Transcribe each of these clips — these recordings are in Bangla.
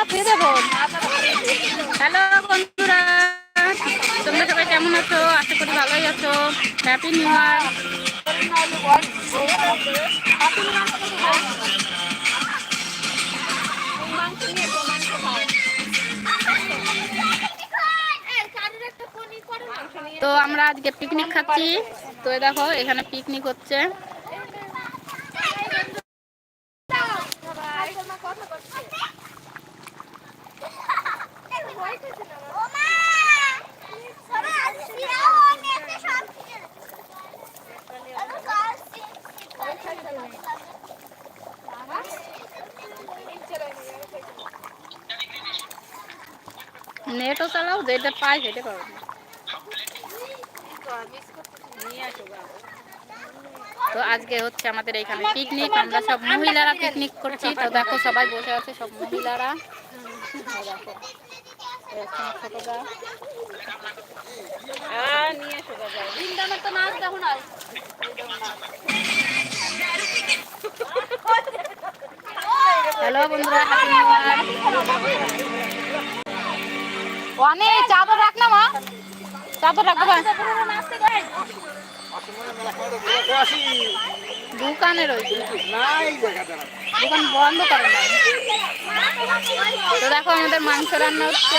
তো খেয়ে দেবো। হ্যালো বন্ধুরা, তোমরা সবাই কেমন আছো? আশা করি ভালোই আছো। হ্যাপি নিউ তো আমরা আজকে পিকনিক খাচ্ছি। তো দেখো, এখানে পিকনিক হচ্ছে। নেটও চালাও যেটা পাই সেটা করো তো আজকে হচ্ছে আমাদের এখানে পিকনিক আমরা সব মহিলারা পিকনিক করছি। তো দেখো সবাই বসে আছে সব মহিলারা। দেখো হ্যালো বন্ধুরা। অনেক চাদর রাখ না, মা। চাদর রাখ, বাবা। দোকানে রয়েছে। দোকান বন্ধ করে না তো দেখো, আমাদের মাংস রান্না হচ্ছে।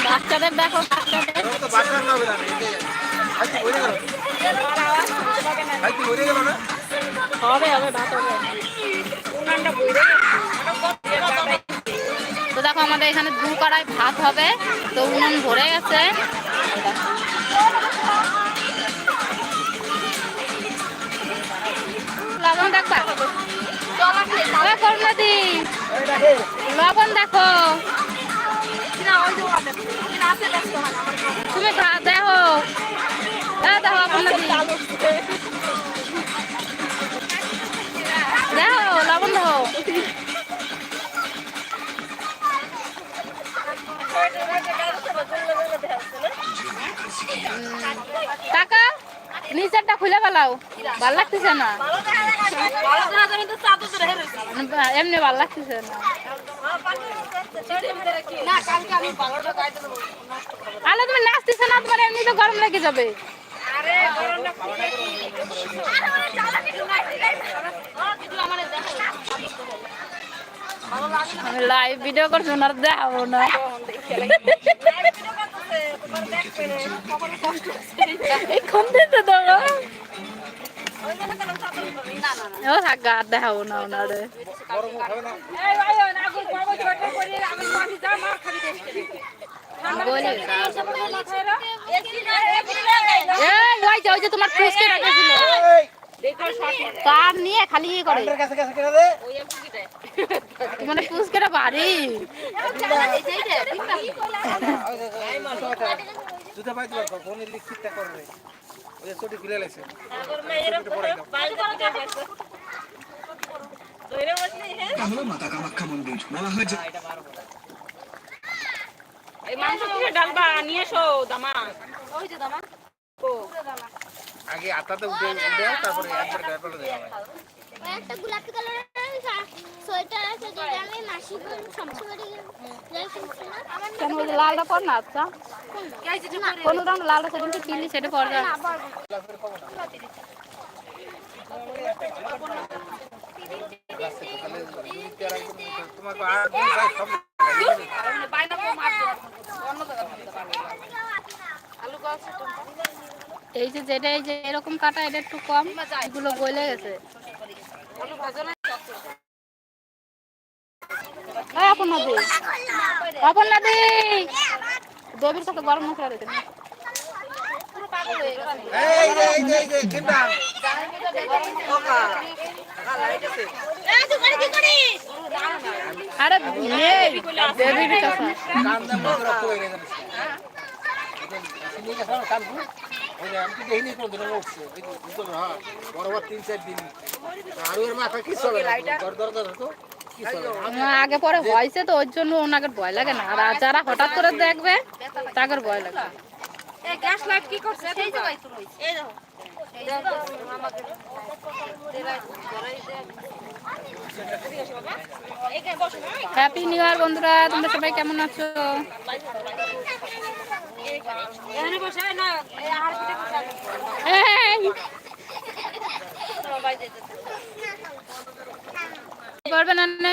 দেখো বাচ্চাদের দেখো বাচ্চাদের হবে হবে ভাত হবে তো দেখো আমাদের এখানে দু কড়াই ভাত হবে তো উনুন ভরে গেছে দেখবা ওই করুণাদি লবণ দেখো। তুমি দেখো। দেখো। দেখো লবণ দেখো। খুলে ফেলাও। ভালো লাগতেছে না। এমনি ভালো লাগতেছে না। আলো তুমি নাচতেছে না, তোমার এমনি তো গরম লেগে যাবে। আমি লাইভ ভিডিও করছি ওনার দেখাবো না। দেখাবো না ওনারে। বলি। এই ওই যে ওই যে তোমার কার নিয়ে খালি ইয়ে করে? মানে পুষকেটা বাড়ি। জুতা পাইতে পারব ফোনের লিখিতটা করবে। ওই যে ছুটি লাগছে। হলো মাতা কামাখ্যা মন্দির বলা হয় যে এই মাংস থেকে ডালবা নিয়ে এসো দামা আগে আটাতে উঠে উঠে তারপরে একবার গায়ে দেওয়া হয়। একটা গোলাপি কালারের সোয়েটার আছে যেটা আমি মাসি সমস্যা বাড়ি যাই কিনছি না। কেন ওই লালটা পর না আচ্ছা। কোন রঙ লালটা সেদিনকে কিনলি সেটা পর আর চাই সব এই যে যেটা, এই যে এরকম কাটা, এটা একটু কম। এগুলো গলে গেছে। দেবীর কাছে গরম মশলা দেবীর কান দাম না করে কই রে জানিস সিনি কাছে কান কু ওই যে আমি তো দেখিনি কোন দিন উঠছে বুঝছ বরাবর তিন চার দিন। আর ওর মাথা কি চলে দর দর দর তো কি চলে না, আগে পরে হয়েছে তো ওর জন্য ওনাকে ভয় লাগে না। আর যারা হঠাৎ করে দেখবে তাদের ভয় লাগে এই গ্যাস লাইট কি করছে? এই জায়গায় তো এই দেখো। হ্যাপি নিউ ইয়ার বন্ধুরা। তোমরা সবাই কেমন আছো? না নে?